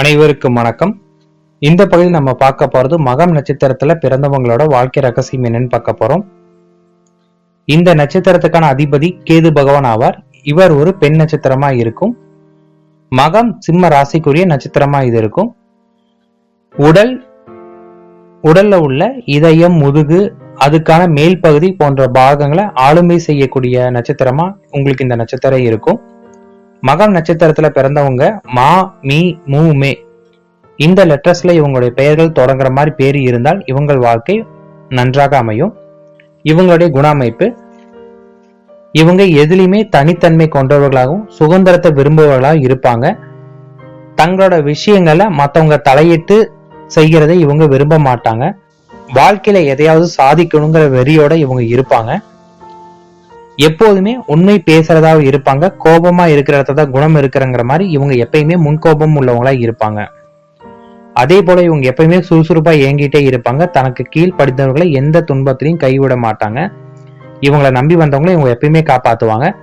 அனைவருக்கும் வணக்கம். இந்த பகுதியில் நம்ம பார்க்க போறது மகம் நட்சத்திரத்துல பிறந்தவங்களோட வாழ்க்கை ரகசியம் என்னன்னு பார்க்க போறோம். இந்த நட்சத்திரத்துக்கான அதிபதி கேது பகவான் ஆவார். இவர் ஒரு பெண் நட்சத்திரமா இருக்கும். மகம் சிம்ம ராசிக்குரிய நட்சத்திரமா இது இருக்கும். உடல் உடல்ல உள்ள இதயம் முதுகு அதுக்கான மேல் பகுதி போன்ற பாகங்களை ஆளுமை செய்யக்கூடிய நட்சத்திரமா உங்களுக்கு இந்த நட்சத்திரம் இருக்கும். மகம் நட்சத்திரத்துல பிறந்தவங்க மா மீ மூ மே. இந்த லெட்டர்ஸ்ல இவங்களுடைய பெயர்கள் தொடங்குற மாதிரி பேர் இருந்தால் இவங்கள் வாழ்க்கை நன்றாக அமையும். இவங்களுடைய குண அமைப்பு இவங்க எதிலுமே தனித்தன்மை கொண்டவர்களாகவும் சுதந்திரத்தை விரும்புபவர்களாக இருப்பாங்க. தங்களோட விஷயங்களை மற்றவங்க தலையிட்டு செய்கிறதை இவங்க விரும்ப மாட்டாங்க. வாழ்க்கையில எதையாவது சாதிக்கணுங்கிற வெறியோட இவங்க இருப்பாங்க. எப்போதுமே உண்மை பேசுறதா இருப்பாங்க. கோபமா இருக்கிற இடத்துல தான் குணம் இருக்கிறங்கிற மாதிரி இவங்க எப்பயுமே முன்கோபம் உள்ளவங்களா இருப்பாங்க. அதே போல இவங்க எப்பயுமே சுறுசுறுப்பா இயங்கிட்டே இருப்பாங்க. தனக்கு கீழ் படித்தவர்களை எந்த துன்பத்திலையும் கைவிட மாட்டாங்க. இவங்களை நம்பி வந்தவங்களை இவங்க எப்பயுமே காப்பாத்துவாங்க.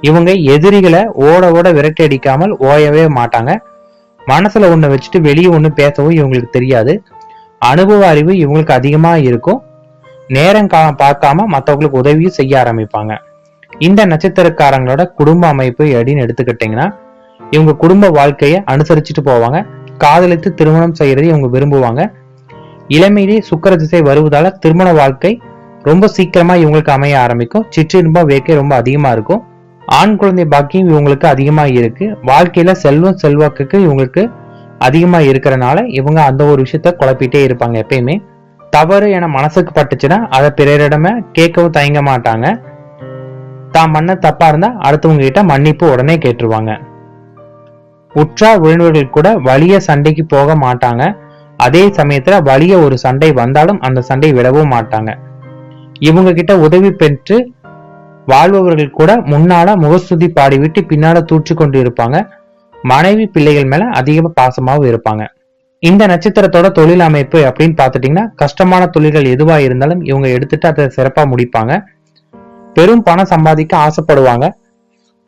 இவங்க எதிரிகளை ஓட ஓட விரட்டி அடிக்காமல் ஓயவே மாட்டாங்க. மனசுல ஒண்ணு வச்சுட்டு வெளியே ஒண்ணு பேசவும் இவங்களுக்கு தெரியாது. அனுபவ அறிவு இவங்களுக்கு அதிகமா இருக்கும். நேரம் காலம் பார்க்காம மற்றவங்களுக்கு உதவியும் செய்ய ஆரம்பிப்பாங்க. இந்த நட்சத்திரக்காரங்களோட குடும்ப அமைப்பு அப்படின்னு எடுத்துக்கிட்டீங்கன்னா இவங்க குடும்ப வாழ்க்கையை அனுசரிச்சுட்டு போவாங்க. காதலித்து திருமணம் செய்யறதை இவங்க விரும்புவாங்க. இளமையிலே சுக்கர திசை வருவதால திருமண வாழ்க்கை ரொம்ப சீக்கிரமா இவங்களுக்கு அமைய ஆரம்பிக்கும். சிற்றின்பம் வேக்கை ரொம்ப அதிகமா இருக்கும். ஆண் குழந்தை பாக்கியம் இவங்களுக்கு அதிகமா இருக்கு. வாழ்க்கையில செல்வம் செல்வாக்குக்கு இவங்களுக்கு அதிகமா இருக்கிறனால இவங்க அந்த ஒரு விஷயத்த குழப்பிட்டே இருப்பாங்க எப்பயுமே. தவறு என மனசுக்கு பட்டுச்சுன்னா அதை பிறரிடமே கேட்கவும் தயங்க மாட்டாங்க. தான் பண்ண தப்பா இருந்தா அடுத்தவங்க கிட்ட மன்னிப்பு உடனே கேட்டுருவாங்க. உற்றா உறவினர்கள் கூட வலிய சண்டைக்கு போக மாட்டாங்க. அதே சமயத்துல வலிய ஒரு சண்டை வந்தாலும் அந்த சண்டை விடவும் மாட்டாங்க. இவங்க கிட்ட உதவி பெற்று வாழ்பவர்கள் கூட முன்னால முகஸ்துதி பாடிவிட்டு பின்னால தூற்றி கொண்டு இருப்பாங்க. மனைவி பிள்ளைகள் மேல அதிகமாக பாசமாவும் இருப்பாங்க. இந்த நட்சத்திரத்தோட தொழில் அமைப்பு அப்படின்னு பார்த்துட்டீங்கன்னா கஷ்டமான தொழில்கள் எதுவா இருந்தாலும் இவங்க எடுத்துட்டு அதை சிறப்பா முடிப்பாங்க. பெரும் பணம் சம்பாதிக்க ஆசைப்படுவாங்க.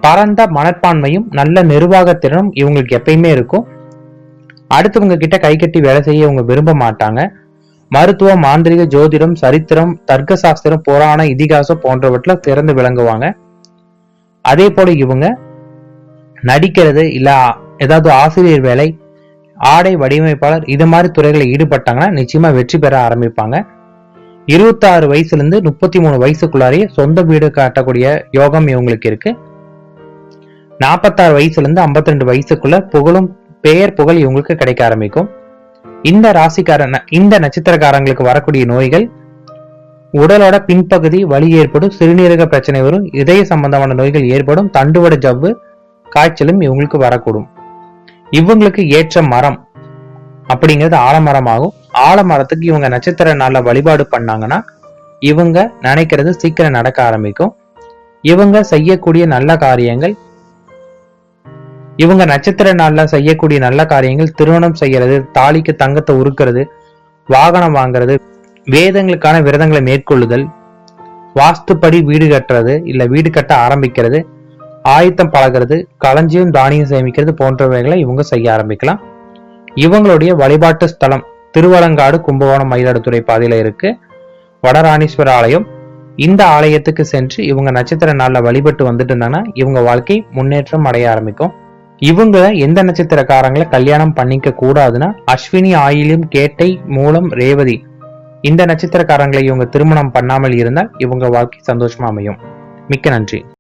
பரந்த மனப்பான்மையும் நல்ல நிர்வாகத்திறனும் இவங்களுக்கு எப்பயுமே இருக்கும். அடுத்தவங்க கிட்ட கை கட்டி வேலை செய்ய இவங்க விரும்ப மாட்டாங்க. மருத்துவம் மாந்திரிக ஜோதிடம் சரித்திரம் தர்க்க சாஸ்திரம் புராண இதிகாசம் போன்றவற்றில் சிறந்து விளங்குவாங்க. அதே போல இவங்க நடிக்கிறது இல்ல ஏதாவது ஆசிரியர் வேலை ஆடை வடிவமைப்பாளர் இது மாதிரி துறைகளில் ஈடுபட்டாங்கன்னா நிச்சயமா வெற்றி பெற ஆரம்பிப்பாங்க. இருபத்தாறு வயசுல இருந்து முப்பத்தி மூணு வயசுக்குள்ளாரையே சொந்த வீடு காட்டக்கூடிய யோகம் இவங்களுக்கு இருக்கு. நாற்பத்தாறு வயசுல இருந்து ஐம்பத்தி ரெண்டு வயசுக்குள்ள புகழும் பெயர் புகழ் இவங்களுக்கு கிடைக்க ஆரம்பிக்கும். இந்த ராசிக்காரன் இந்த நட்சத்திரக்காரங்களுக்கு வரக்கூடிய நோய்கள் உடலோட பின்பகுதி வலி ஏற்படும் சிறுநீரக பிரச்சனை வரும் இதய சம்பந்தமான நோய்கள் ஏற்படும் தண்டுவட ஜவ்வு காய்ச்சலும் இவங்களுக்கு வரக்கூடும். இவங்களுக்கு ஏற்ற மரம் அப்படிங்கிறது ஆலமரமாகும். ஆலமரத்துக்கு இவங்க நட்சத்திர நாளில் வழிபாடு பண்ணாங்கன்னா இவங்க நினைக்கிறது சீக்கிரம் நடக்க ஆரம்பிக்கும். இவங்க செய்யக்கூடிய நல்ல காரியங்கள் இவங்க நட்சத்திர நாளில் செய்யக்கூடிய நல்ல காரியங்கள் திருமணம் செய்யறது தாலிக்கு தங்கத்தை உருக்கிறது வாகனம் வாங்குறது வேதங்களுக்கான விரதங்களை மேற்கொள்ளுதல் வாஸ்துப்படி வீடு கட்டுறது இல்லை வீடு கட்ட ஆரம்பிக்கிறது ஆயத்தம் பழகிறது களஞ்சியம் தானியம் சேமிக்கிறது போன்றவைகளை இவங்க செய்ய ஆரம்பிக்கலாம். இவங்களுடைய வழிபாட்டு ஸ்தலம் திருவலங்காடு கும்பகோணம் மயிலாடுதுறை பாதையில இருக்கு. வடராணீஸ்வர ஆலயம். இந்த ஆலயத்துக்கு சென்று இவங்க நட்சத்திர நாள்ல வழிபட்டு வந்துட்டு இருந்தாங்கன்னா இவங்க வாழ்க்கை முன்னேற்றம் அடைய ஆரம்பிக்கும். இவங்க எந்த நட்சத்திரக்காரங்களை கல்யாணம் பண்ணிக்க கூடாதுன்னா அஸ்வினி ஆயிலும் கேட்டை மூலம் ரேவதி இந்த நட்சத்திரக்காரங்களை இவங்க திருமணம் பண்ணாமல் இருந்தால் இவங்க வாழ்க்கை சந்தோஷமா அமையும். மிக்க நன்றி.